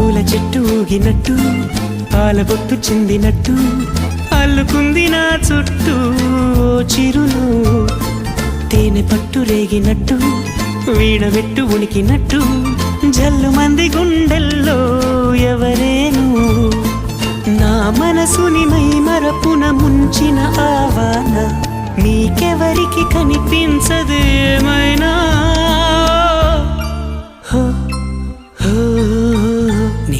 పూల చెట్టు ఊగినట్టు పాలబొట్టు చిందినట్టు అల్లుకుంది నా చుట్టూ చిరును. తేనె పట్టు రేగినట్టు వీణవెట్టు ఉనికినట్టు జల్లు మంది గుండెల్లో ఎవరేను. నా మనసుని మై మరపున ముంచిన ఆవాన నీకెవరికి కనిపించదేమై